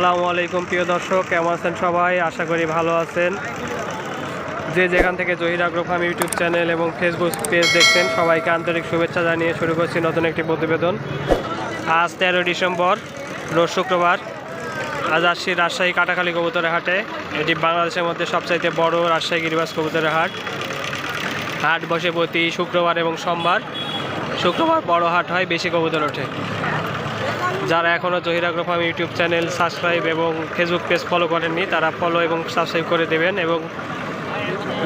আসসালামু আলাইকুম, প্রিয় দর্শক, কেমন আছেন সবাই? আশা করি ভালো আছেন। যে যেখান থেকে জহির ফার্ম ইউটিউব চ্যানেল এবং ফেসবুক পেজ দেখছেন, সবাইকে আন্তরিক শুভেচ্ছা জানিয়ে শুরু করছি নতুন একটি প্রতিবেদন। আজ তেরো ডিসেম্বর, রোজ শুক্রবার। আজ আসছি রাজশাহী কাটাখালী কবুতরের হাটে। এটি বাংলাদেশের মধ্যে সবচাইতে বড় রাজশাহী গিরিবাস কবুতরের হাট। হাট বসে প্রতি শুক্রবার এবং সোমবার। শুক্রবার বড় হাট হয়, বেশি কবুতর ওঠে। যারা এখনও Zahir agro farm YouTube channel subscribe এবং ফেসবুক পেজ ফলো করেননি তারা ফলো এবং সাবস্ক্রাইব করে দেবেন এবং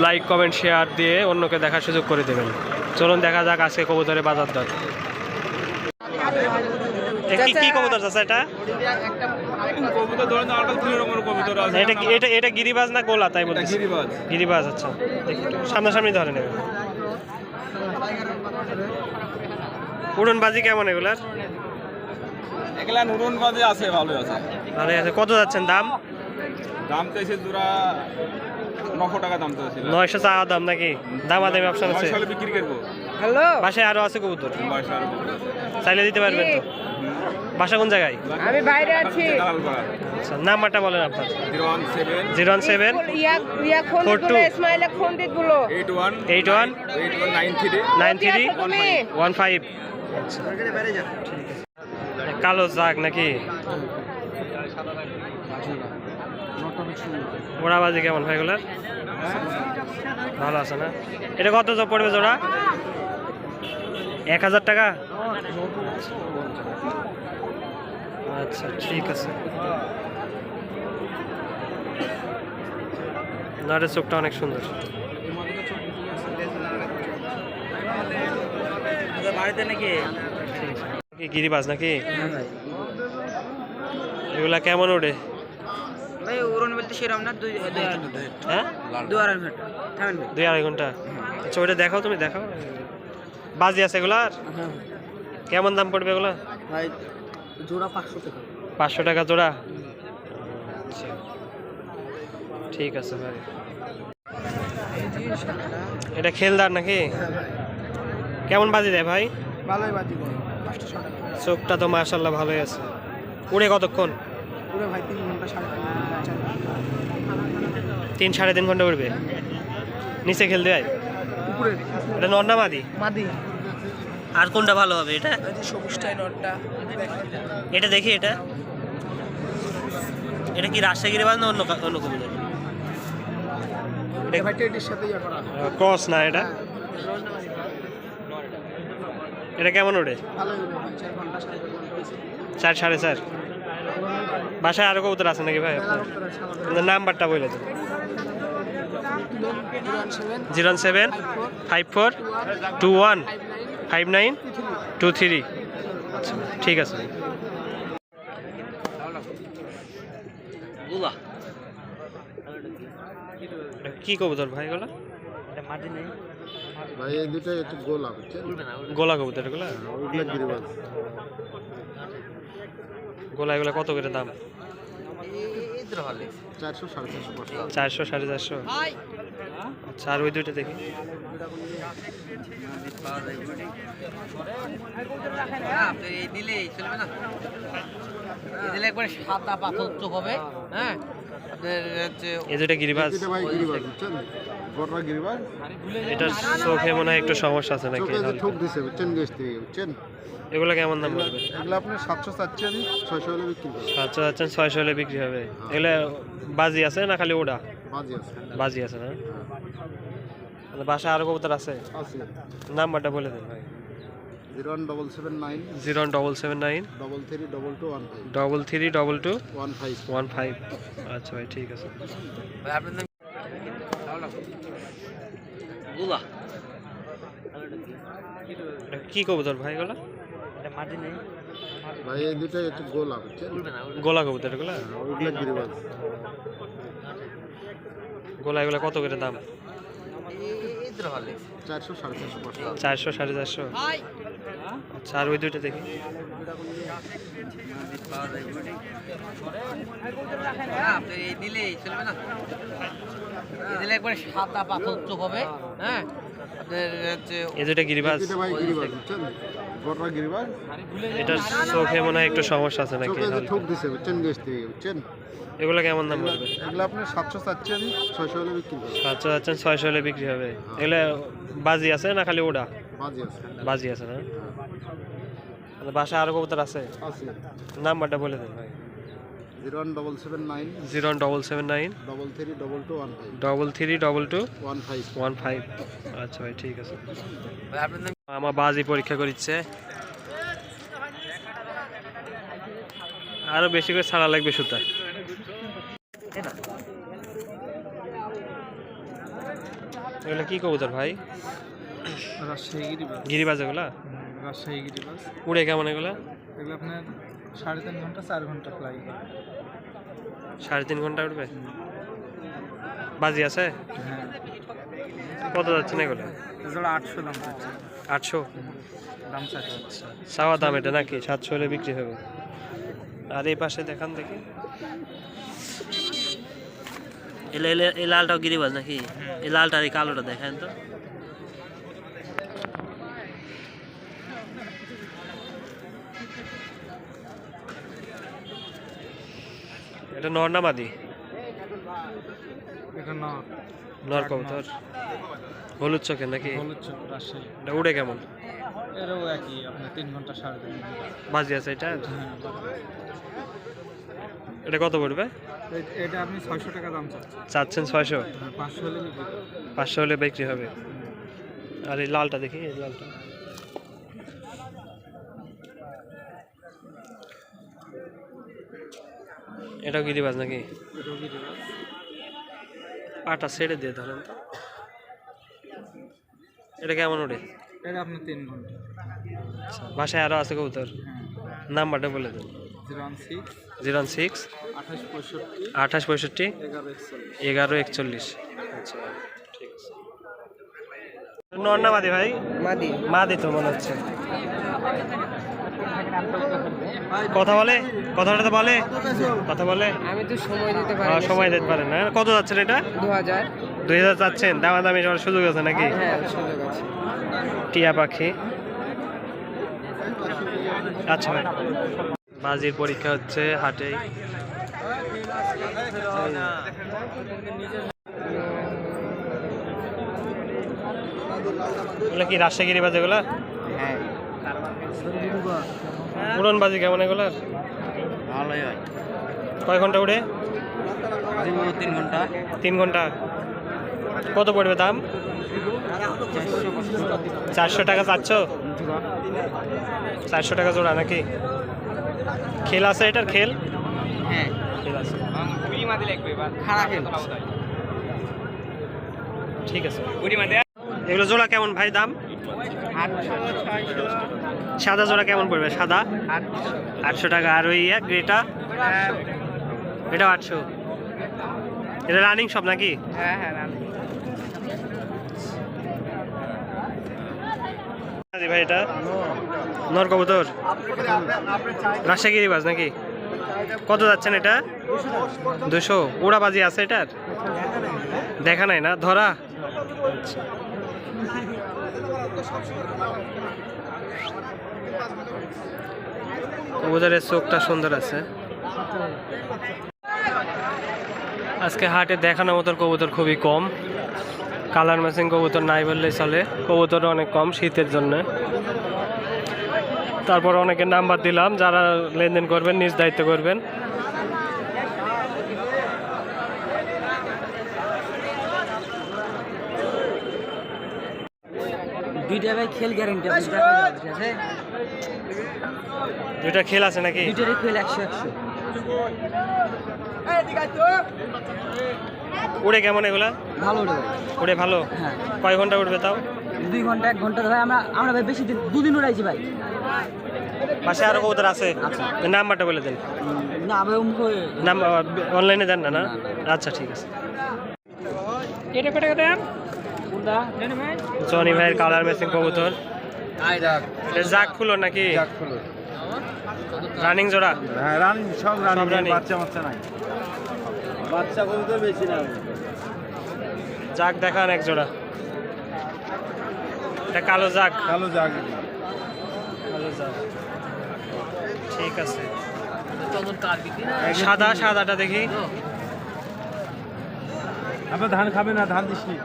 লাইক কমেন্ট শেয়ার দিয়ে অন্যকে দেখার সুযোগ করে দেবেন। চলুন দেখা যাক আজকে কবুতরের বাজার দর। কি কবুতর আছে। এটা এটা এটা এটা গিরিবাজ না গোলা? তাই বলতে গিরিবাজ। গিরিবাজ আচ্ছা। সামনাসামনি ধরে নেবে উড়ন বাজি কেমন এগুলার? এগুলা নুরুন বাজে আছে ভালো আছে। ভালো আছে। কত যাচ্ছেন দাম? দাম চাইছে জোড়া নশো টাকা দাম চাইছে নয়শো চাওয়া দাম নাকি? দামাদামি অপশন আছে বিক্রি করব। হ্যালো? বাসায় আরও আছে কবুতর? চাইলে দিতে পারবেন তো? বাসা কোন জায়গায়? আমি বাইরে আছি। আচ্ছা নাম্বারটা বলেন আপনার। Zero one seven. Yeah yeah খন্ডিতগুলো eight one. Eight one. Nine three. Nine three. আছো ওয়ান ফাইভ। কালো জাগ নাকি? ওড়াবাজি কেমন হয় এগুলার? ভালো আছে না? এটা কত জব পড়বে জোড়া? এক হাজার টাকা? আচ্ছা ঠিক আছে। নরের চোখটা অনেক সুন্দর। বাড়িতে নাকি? কি গিরিবাজ নাকি? এগুলা কেমন ওড়ে? ভাই উড়ন বলতে সেরকম না দুই হ্যাঁ? আড়াই মিনিট দুই আড়াই ঘণ্টা? আচ্ছা দেখাও তুমি দেখাও। বাজি আছে এগুলার? কেমন দাম পড়বে এগুলা? ভাই জোড়া পাঁচশো টাকা। পাঁচশো টাকা জোড়া? আচ্ছা। ঠিক আছে ভাই। এটা খেলদার নাকি? কেমন বাজি দেয় ভাই? ভালোই বাজি চোখটা তো মার্শাল্লাহ ভালোই আছে। উড়ে কতক্ষণ? পুরো ভাই তিন ঘণ্টা সাড়ে তিন ঘণ্টা চার ঘণ্টা। তিন সাড়ে তিন ঘণ্টা উড়বে? নিচে খেলতে হয়? উপরে এটা নর্না মাদি? মাদি। আর কোনটা ভালো হবে এটা? সবুজটাই এটা দেখি এটা। এটা কি রাজশাহীর বাজ না অন্য অন্য কবুতর? ইয়া করা। ক্রস না এটা? এটা কেমন ওড়ে চার সাড়ে চার? ঘণ্টা হয়েছে চার সাড়ে চার বাসায় আরও কবুতর আছে নাকি ভাই আপনার? নাম্বারটা বলে দেন। Zero seven five four two one five nine two three. আচ্ছা ঠিক আছে। ভাই কি কবুতর ভাই এগুলো? ভাই এই দুটো একটু গোলা বুঝছেন গোলা কবুতর এগুলো? ওইগুলো গিরিবাজ। গোলা এগুলো কত করে দাম? চারশো সাড়ে চারশো চারশো সাড়ে চারশো। আচ্ছা আর ওই দুটো দেখি। এই দিলেই চলবে না এই দিলে একবার সাদা পাথর চোখ হবে হ্যাঁ মনে হয় একটু সমস্যা আছে নাকি এগুলো কেমন দাম পড়বে? এগুলো আপনি সাতশো চাচ্ছেন ছয়শো হলে বিক্রি সাতশো যাচ্ছেন ছয়শো হলে বিক্রি হবে। এগুলো বাজি আছে না খালি ওটা বাজি আছে। বাজি আছে না? মানে বাসায় আরও কবুতর আছে? আছে। নাম্বারটা বলে দেন ভাই। Zero one double seven nine. Zero double seven nine. Double three double two one five double three double two one five one five আচ্ছা ভাই ঠিক আছে। ভাই আপনার নাম কি? কবুতর ভাই এগুলো? ভাই এই একটু গোলা গোলা কবুতর এগুলো? ওইগুলো গোলা এগুলো কত করে দাম? চারশো সাড়ে চারশো। আচ্ছা আর ওই দুইটা দেখি। দিলেই চলবে না দিলে একবার সাদা পাথর চোখ হবে হ্যাঁ আপনার হচ্ছে এই দুটা গিরিবাজ। গোটা গিরিবাজ এটা চোখে মনে হয় একটু সমস্যা আছে নাকি? চোখে যে দিছে বুঝছেন গেছ থেকে বুঝছেন? এগুলো কেমন দাম পড়বে এগুলো আপনি সাতশো চাচ্ছেন ছয়শো হলে বিক্রি করবেন সাতশো যাচ্ছেন ছয়শো হলে বিক্রি হবে। এগুলো বাজি আছে না খালি ওটা বাজি আছে। বাজি আছে না? আচ্ছা, বাসায় আরও কবুতর আছে। আছে। নাম্বারটা বলে দেন ভাই। Zero one double seven nine. Zero double seven nine. Double three double two one double three double two one five. One five. আচ্ছা ভাই ঠিক আছে। ভাই, আপনার নাম আমার বাজি পরীক্ষা করিচ্ছে। আরও বেশি করে ছাড়া লাগবে সুতা। এগুলো কি কবুতর ভাই? রাজশাহী গিরিবাজ। গিরিবাজ এগুলা? রাজশাহী গিরিবাজ। উড়ে কেমন এগুলা? এগুলো আপনার সাড়ে তিন ঘণ্টা চার ঘণ্টা ফ্লাই সাড়ে তিন ঘণ্টা উঠবে বাজি আছে? হ্যাঁ। কত যাচ্ছে না এগুলো আটশো দাম চাচ্ছে আটশো। দাম চাচ্ছে। চাওয়া দাম এটা নাকি? সাতশো হলে বিক্রি হবে। আর এই পাশে দেখান দেখি। এলে এলে এই লালটাও গিরিবাজ নাকি? এই লালটা আর এই কালোটা দেখেন তো। এটা নর না মাদি? এটা না নর কবুতর। হলুদ চোখের নাকি? হলুদ চোখ রাজশাহী। এটা উড়ে কেমন? এরও একই আপনার তিন ঘণ্টা সাড়ে তিন ঘণ্টা। বাজি আছে এটা? হ্যাঁ এটা কত পড়বে? এটা আপনি ছয়শো টাকা দাম চাচ্ছেন। ছয়শো? হ্যাঁ, পাঁচশো হলে বিক্রি পাঁচশো হলে বিক্রি হবে? আর এই লালটা দেখি এই লালটা। এটাও গিরিবাজ নাকি? এটাও গিরিবাজ পাটা ছেড়ে দিয়ে ধরেন তো। এটা কেমন ওঠে এটা আপনার তিন ঘণ্টা। বাসায় আরও আছে কবুতর? হ্যাঁ। নাম্বারটা বলে দেন। Zero one six. আঠাশ পঁয়ষট্টি। এগারো একচল্লিশ। আচ্ছা ঠিক আছে। নর না মাদি ভাই? মাদি। মাদি তো মনে হচ্ছে। কথা বলে? কথাটা তো বলে? কথা বলে? আমি তো সময় দিতে আহ, সময় দিতে পারেন না। কত যাচ্ছেন এটা? দু হাজার দুই হাজার চাচ্ছেন। দামা দামি সুযোগ আছে নাকি? হ্যাঁ সুযোগ আছে। টিয়া পাখি। আচ্ছা ভাই। বাজির পরীক্ষা হচ্ছে হাটে এগুলো কি রাজশাহী বাজে এগুলা হ্যাঁ উড়ন বাজি কেমন এগুলার? ভালোই হয়। কয় ঘণ্টা উড়ে? তিন ঘণ্টা। তিন ঘণ্টা। কত পড়বে দাম? চারশো টাকা চারশো চারশো টাকা জোড়া নাকি? খেল আছে এটার খেল? হ্যাঁ। খেল আছে। খেল ঠিক আছে। এগুলো জোড়া কেমন ভাই দাম? সাদা জোড়া কেমন পড়বে? সাদা? আটশো টাকা। আর ওই ইয়া গ্রেটা এটা আটশো। এটা রানিং সব নাকি? ভাই, এটা? বাজ নাকি? কত যাচ্ছেন এটা? দুশো। আছে এটার? দেখা নাই না? ধরা। কবুতরের চোখটা সুন্দর আছে। আজকে হাটে দেখানোর মতন কবুতর খুবই কম। কালার ম্যাচিং কবুতর নাই বললেই চলে। কবুতর অনেক কম শীতের জন্য। তারপর অনেকের নাম্বার দিলাম, যারা লেনদেন করবেন, নিজ দায়িত্ব করবেন। দুইটা ভাই খেল গ্যারেন্টি আপনি দেখা যাবে ঠিক আছে। দুইটা খেল আছে নাকি? দুইটারই খেল একশো একশো। উড়ে কেমন এগুলা? ভালো ভাই। উড়ে ভালো? হ্যাঁ। কয় ঘণ্টা উঠবে তাও? দুই ঘণ্টা এক ঘণ্টা ভাই আমরা আমরা ভাই বেশি দিন দুদিন উড়াইছি ভাই। পাশে আরও কবুতর আছে। নাম্বারটা বলে দেন। না ভাই নাম অনলাইনে দেন না না? আচ্ছা ঠিক আছে। এটা কত দাম? জনি ভাইয়ের কালার ম্যাচিং কবুতর। জাক ফুলো নাকি? রানিং জোড়া? হ্যাঁ রান সব রান বাচ্চা বাচ্চা নাই। বাচ্চা কবুতর বেশি না জাক দেখান এক জোড়া। এটা কালো জাগ কালো জাগ কালো জাগ ঠিক আছে। সাদা সাদাটা দেখি। আপনার ধান খাবে না ধান দিসনি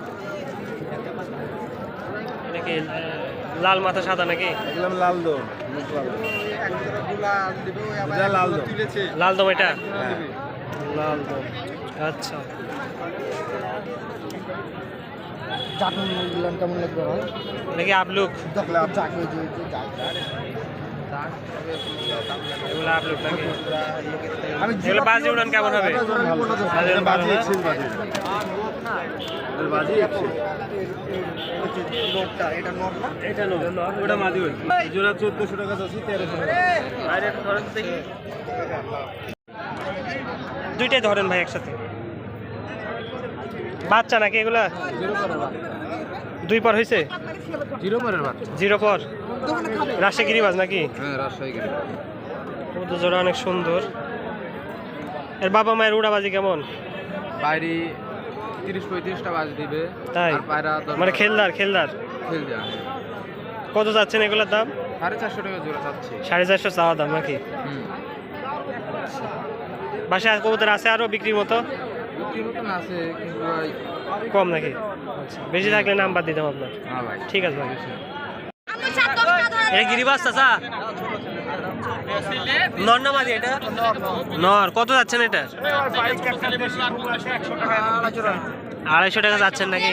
লাল মাথা সাদা নাকি? এগুলো লাল দো এটা লাল দো লাল দম এটা? হ্যাঁ। লাল দম। আচ্ছা। কেমন লাগবে ভাই? আপলুক নাকি? আমি বাজি উড়ান কেমন হবে? বাজি এটা না এটা ওটা মাদি জোড়া টাকা আছে দুইটাই ধরেন ভাই একসাথে। বাচ্চা নাকি এগুলা? দুই পর হয়েছে জিরো পরের বাচ্চা। জিরো পর? রাজশাহী নাকি? হ্যাঁ রাজশাহী জোড়া অনেক সুন্দর। এর বাবা মায়ের উড়াবাজি কেমন? বাইরে তিরিশ পঁয়ত্রিশটা বাজ দিবে। তাই? আর পায়রা দশ মানে খেলদার খেলদার? খেল দেওয়া কত যাচ্ছেন এগুলোর দাম? সাড়ে চারশো টাকা জোড়া চাচ্ছি সাড়ে চারশো চাওয়া দাম নাকি? হুম। বাসায় কবুতর আছে আরও বিক্রির মতো? বিক্রির মতন আছে কিন্তু ওই কম নাকি? আচ্ছা বেশি থাকলে নাম্বার দিতাম আপনার। হ্যাঁ ভাই। ঠিক আছে ভাই। এটা গিরিবাস চাচা। নর না মাদি এটা? নর কত যাচ্ছেন এটা? আড়াইশো টাকা যাচ্ছেন নাকি?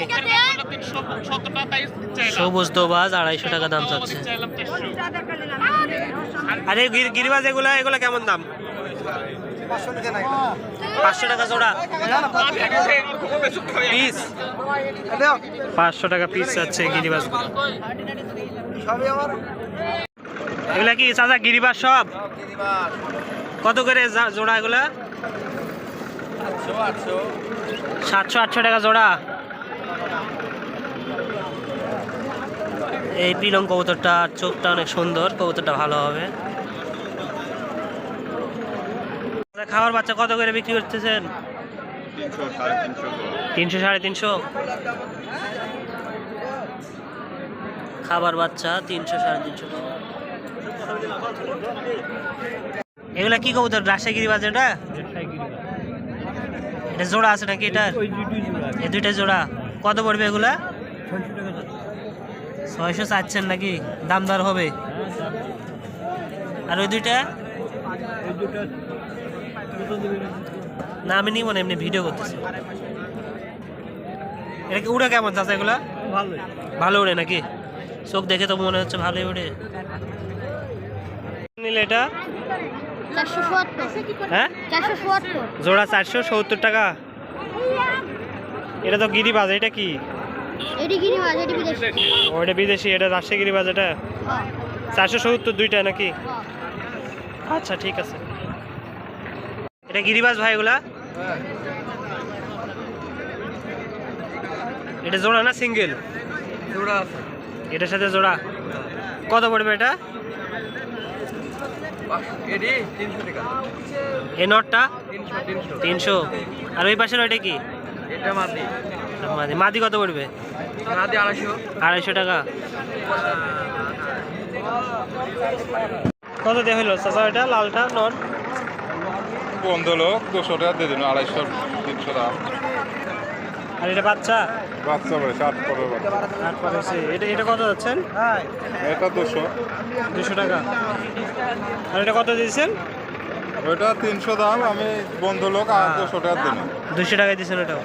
সবুজ দোবাজ, আড়াইশো টাকা দাম চাচ্ছে আরে গির- গিরিবাজ এগুলা এগুলা কেমন দাম? পাঁচশো টাকা জোড়া। পিস। পাঁচশো টাকা পিস যাচ্ছে গিরিবাজ এগুলা কি চাচা গিরিবাস সব? কত করে জোড়া এগুলা? সাতশো আটশো টাকা জোড়া। এই পিলং কবুতরটা চোখটা অনেক সুন্দর, কবুতরটা ভালো হবে। খাওয়ার বাচ্চা কত করে বিক্রি করতেছেন? তিনশো সাড়ে তিনশো। খাবার বাচ্চা তিনশো সাড়ে তিনশো। এগুলা কি কবুতর, রাজশাহী বাজে এটা এটা জোড়া আছে নাকি এটার? এই দুইটা জোড়া। কত পড়বে এগুলা? ছয়শো চাচ্ছেন নাকি? দাম দর হবে? আর ওই দুইটা? না আমি নিব না এমনি ভিডিও করতেছি। এটা কি উড়ে কেমন চাচা এগুলা? ভালো উড়ে নাকি? চোখ দেখে তো মনে হচ্ছে ভালোই উড়ে। নিলে এটা? হ্যাঁ? জোড়া চারশো সত্তর টাকা। এটা তো গিরিবাজ এটা কি? এটি বিদেশি। এটা রাজশাহী গিরিবাজ এটা? হ্যাঁ, চারশো সত্তর দুইটা নাকি? হ্যাঁ। আচ্ছা ঠিক আছে। এটা গিরিবাজ ভাই এগুলা? এটা জোড়া না সিঙ্গেল? জোড়া এটার সাথে জোড়া? কত পড়বে এটা? এডি তিনশো টাকা। এই নটটা? তিনশো তিনশো। তিনশো। আর ওই পাশের ওইটা কি? এটা মাদি। মাদি। মাদি কত পড়বে? মাদি আড়াইশো। আড়াইশো টাকা। কত দিয়ে হইল চাচা এটা? লালটা নন? বন্ধ লোক দুশো টাকা দিয়ে দিন আড়াইশো তিনশো দাম আর এটা বাচ্চা? বাচ্চা বয়স আট পনেরো আট পাঠাচ্ছি এটা এটা কত যাচ্ছেন? এটা দুশো। দুশো টাকা। আর এটা কত দিয়েছেন? ওইটা তিনশো দাম আমি বন্ধু লোক আর দুশো টাকা দিন দুশো টাকায় দিয়েছেন ওটাও।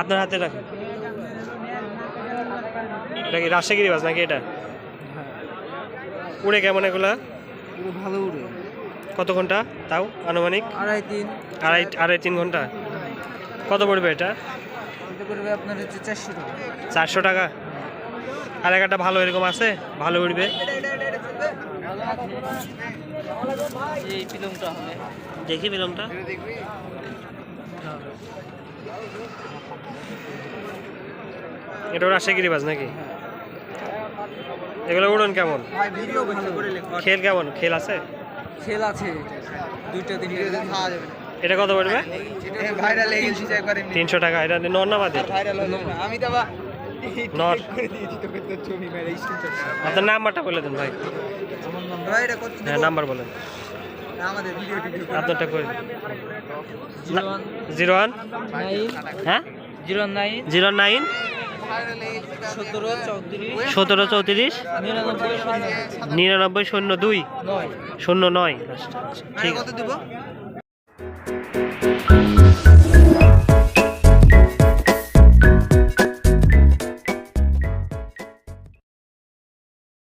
আপনার হাতে রাখেন। এটা কি রাজশাহী বাস নাকি এটা? উড়ে কেমন এগুলা? ভালো উড়ে। কত ঘণ্টা? তাও আনুমানিক? আড়াই তিন। আড়াই আড়াই তিন ঘণ্টা। কত পড়বে এটা? আপনার হচ্ছে চারশো টাকা। চারশো টাকা? আর একটা ভালো এরকম আছে? ভালো উঠবে? এই পিলংটা হবে। দেখি বিলমটা এটা ওর রাজশাহী বাজ নাকি? এগুলো উড়ন কেমন? খেল কেমন? খেল আছে? খেল আছে। দুইটা তিনটা খাওয়া যাবে এটা কত পড়বে? ভাইরাল একবার তিনশো টাকা এটা নর না বাদে? ভাইরাল আমি তো নর। আপনার নাম্বারটা বলে দেন ভাই। ভাই এটা কত হ্যাঁ নাম্বার বলেন। আমাদের ভিডিও টিডিও আপনারটা করে জিরো ওয়ান। হ্যাঁ? Zero nine. Zero nine? সতেরো চৌত্রিশ। নিরানব্বই শূন্য। দুই। শূন্য নয়। ঠিক দিব?